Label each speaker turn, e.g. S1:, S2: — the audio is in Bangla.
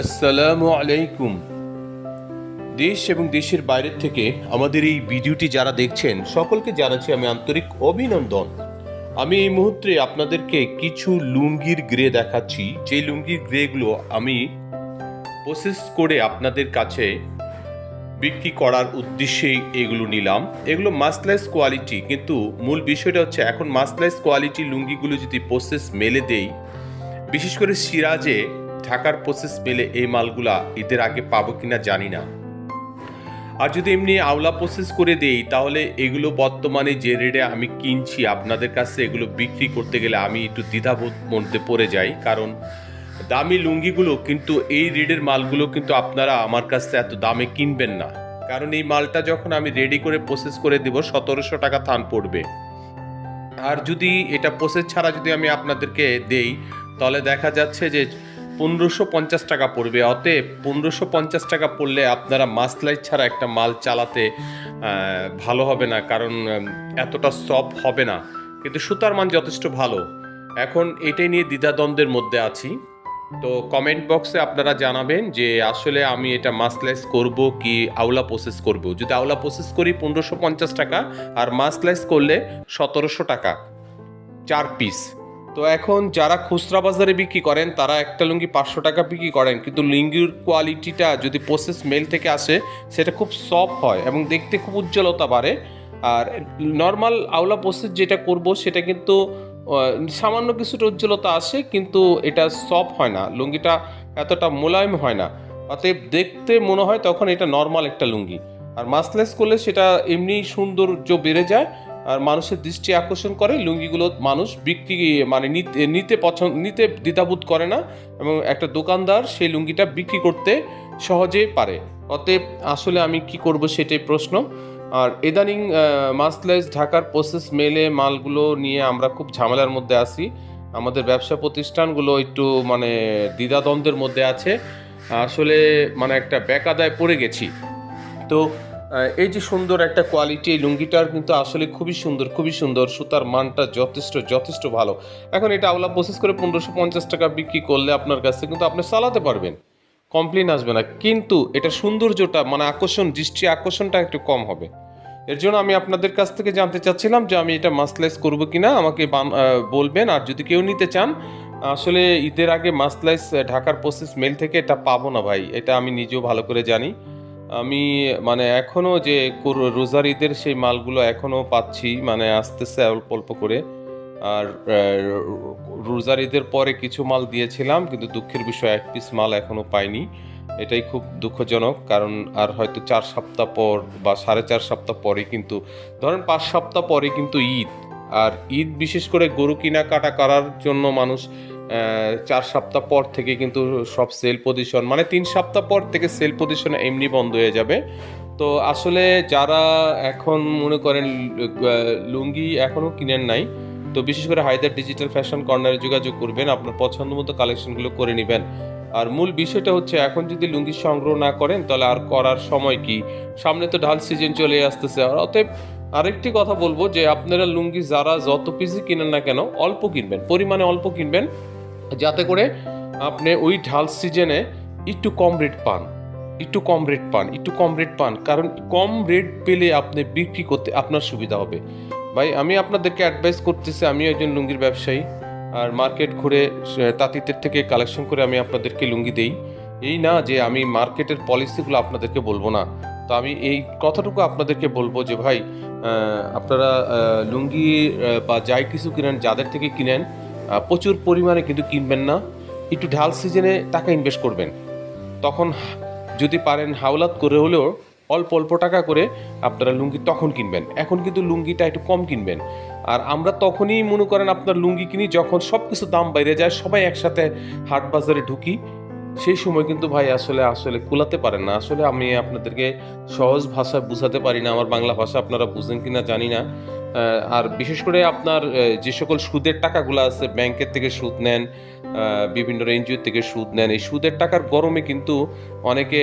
S1: আসসালামু আলাইকুম। দেশ এবং দেশের বাইরের থেকে আমাদের এই ভিডিওটি যারা দেখছেন, সকলকে জানাচ্ছি আমি আন্তরিক অভিনন্দন। আমি এই মুহূর্তে আপনাদেরকে কিছু লুঙ্গির গ্রে দেখাচ্ছি। যে লুঙ্গির গ্রেগুলো আমি প্রসেস করে আপনাদের কাছে বিক্রি করার উদ্দেশ্যেই এগুলো নিলাম। এগুলো মাসলাইস কোয়ালিটি কিন্তু মূল বিষয়টা হচ্ছে এখন মাসলাইস কোয়ালিটি লুঙ্গিগুলো যদি প্রসেস মেলে দেই, বিশেষ করে সিরাজে ঢাকার প্রসেস মেলে এই মালগুলা ঈদের আগে পাবো কিনা জানি না। আর যদি এমনি আওলা প্রসেস করে দেই, তাহলে এগুলো বর্তমানে যে রেটে আমি কিনছি আপনাদের কাছে এগুলো বিক্রি করতে গেলে আমি একটু দ্বিধাবোধ মধ্যে পড়ে যাই। কারণ দামি লুঙ্গিগুলো কিন্তু এই রেডের মালগুলো কিন্তু আপনারা আমার কাছে এত দামে কিনবেন না। কারণ এই মালটা যখন আমি রেডি করে প্রসেস করে দেব, সতেরোশো টাকা থান পড়বে। আর যদি এটা প্রসেস ছাড়া যদি আমি আপনাদেরকে দেই, তাহলে দেখা যাচ্ছে যে পনেরোশো পঞ্চাশ টাকা পড়বে। অতএব পনেরোশো পঞ্চাশ টাকা পড়লে আপনারা মাসলাই ছাড়া একটা মাল চালাতে ভালো হবে না, কারণ এতটা সফট হবে না। কিন্তু সুতার মান যথেষ্ট ভালো। এখন এটাই নিয়ে দ্বিধাদ্বন্দ্বের মধ্যে আছি। তো কমেন্ট বক্সে আপনারা জানাবেন যে, আসলে আমি এটা মাসলাইস করব কি আওলা প্রসেস করব? যদি আওলা প্রসেস করি পনেরোশো পঞ্চাশ টাকা, আর মাসলাইস করলে সতেরোশো টাকা, চার পিস তো এখন যারা খুচরা বাজারে বিক্রি করেন, তারা একটা লুঙ্গি পাঁচশো টাকা বিক্রি করেন। কিন্তু লুঙ্গির কোয়ালিটিটা যদি প্রসেস মেল থেকে আসে, সেটা খুব সফট হয় এবং দেখতে খুব উজ্জ্বলতা বাড়ে। আর নর্মাল আওলা প্রসেস যেটা করব, সেটা কিন্তু সামান্য কিছুটা উজ্জ্বলতা আসে, কিন্তু এটা সফট হয় না। লুঙ্গিটা এতটা মোলায়েম হয় না। অতএব দেখতে মনে হয় তখন এটা নর্মাল একটা লুঙ্গি। আর মাসলেস করলে সেটা এমনি সৌন্দর্য বেড়ে যায় আর মানুষের দৃষ্টি আকর্ষণ করে, লুঙ্গিগুলো মানুষ বিক্রি মানে নিতে পছন্দ, নিতে দ্বিধাবোধ করে না এবং একটা দোকানদার সেই লুঙ্গিটা বিক্রি করতে সহজেই পারে। অতএব আসলে আমি কি করব সেটাই প্রশ্ন। আর ইদানিং মাসলাইজ ঢাকার প্রসেস মেলে মালগুলো নিয়ে আমরা খুব ঝামেলার মধ্যে আছি। আমাদের ব্যবসা প্রতিষ্ঠানগুলো একটু মানে দ্বিধাদ্বন্দ্বের মধ্যে আছে। আসলে মানে একটা বেকাদায় পড়ে গেছি। তো এই যে সুন্দর একটা কোয়ালিটি এই লুঙ্গিটার কিন্তু আসলে খুবই সুন্দর খুবই সুন্দর। সুতার মানটা যথেষ্ট যথেষ্ট ভালো। এখন এটা আওলা প্রসেস করে পনেরোশো পঞ্চাশ টাকা বিক্রি করলে আপনার কাছে কিন্তু আপনি চালাতে পারবেন। কমপ্লেন আসবে না। কিন্তু এটা সৌন্দর্যটা মানে আকর্ষণ, দৃষ্টি আকর্ষণটা একটু কম হবে। এর জন্য আমি আপনাদের কাছ থেকে জানতে চাচ্ছিলাম যে আমি এটা মাসলাইজ করব কিনা। আমাকে বান- বলবেন। আর যদি কেউ নিতে চান, আসলে ঈদের আগে মাসলাইজ ঢাকার প্রসেস মেল থেকে এটা পাবো না ভাই। এটা আমি নিজেও ভালো করে জানি। আমি মানে এখনও যে রোজার ঈদের সেই মালগুলো এখনও পাচ্ছি মানে আসতেছে অল্প অল্প করে। আর রোজার ঈদের পরে কিছু মাল দিয়েছিলাম, কিন্তু দুঃখের বিষয় এক পিস মাল এখনও পাইনি। এটাই খুব দুঃখজনক, কারণ আর হয়তো চার সপ্তাহ পর বা সাড়ে চার সপ্তাহ পরে কিন্তু, ধরেন পাঁচ সপ্তাহ পরে কিন্তু ঈদ। আর ঈদ বিশেষ করে গরু কিনা কাটা করার জন্য মানুষ চার সপ্তাহ পর থেকে কিন্তু সব সেল পজিশন মানে তিন সপ্তাহ পর থেকে সেল পজিশন এমনি বন্ধ হয়ে যাবে। তো আসলে যারা এখন মনে করেন লুঙ্গি এখনও কিনেন নাই, তো বিশেষ করে হায়দার ডিজিটাল ফ্যাশন কর্নারে যোগাযোগ করবেন, আপনার পছন্দ মতো কালেকশনগুলো করে নেবেন। আর মূল বিষয়টা হচ্ছে, এখন যদি লুঙ্গি সংগ্রহ না করেন, তাহলে আর করার সময় কি? সামনে তো ঢাল সিজন চলে আসতেছে। আর অতএব আরেকটি কথা বলব যে, আপনারা লুঙ্গি যারা যত পিসই কিনেন না কেন, অল্প কিনবেন, পরিমাণে অল্প কিনবেন। যাতে করে আপনি ওই ঢাল সিজনে একটু কম রেট পান। একটু কম রেট পান, একটু কম রেট পান। কারণ কম রেট পেলে আপনি বিক্রি করতে আপনার সুবিধা হবে। ভাই, আমি আপনাদেরকে অ্যাডভাইস করতেছি আমি একজন লুঙ্গির ব্যবসায়ী। আর মার্কেট ঘুরে তাঁতিদের থেকে কালেকশন করে আমি আপনাদেরকে লুঙ্গি দেই। এই না যে আমি মার্কেটের পলিসিগুলো আপনাদেরকে বলব না। তো আমি এই কথাটুকু আপনাদেরকে বলব যে, ভাই আপনারা লুঙ্গি বা যাই কিছু কিনেন, যাদের থেকে কিনেন প্রচুর পরিমাণে কিন্তু কিনবেন না। একটু ঢাল সিজনে টাকা ইনভেস্ট করবেন। তখন যদি পারেন হাওলাত করে হলেও অল্প অল্প টাকা করে আপনারা লুঙ্গি তখন কিনবেন। এখন কিন্তু লুঙ্গিটা একটু কম কিনবেন। আর আমরা তখনই মনে করেন আপনার লুঙ্গি কিনি, যখন সব কিছু দাম বাইরে যায়, সবাই একসাথে হাট বাজারে ঢুকি। সেই সময় কিন্তু ভাই আসলে আসলে কুলাতে পারেন না। আসলে আমি আপনাদেরকে সহজ ভাষায় বুঝাতে পারি না। আমার বাংলা ভাষা আপনারা বুঝেন কিনা জানি না। আর বিশেষ করে আপনার যে সকল সুদের টাকাগুলো আছে, ব্যাংকের থেকে সুদ নেন বিভিন্ন এনজিও থেকে সুদ নেন, এই সুদের টাকার গরমে কিন্তু অনেকে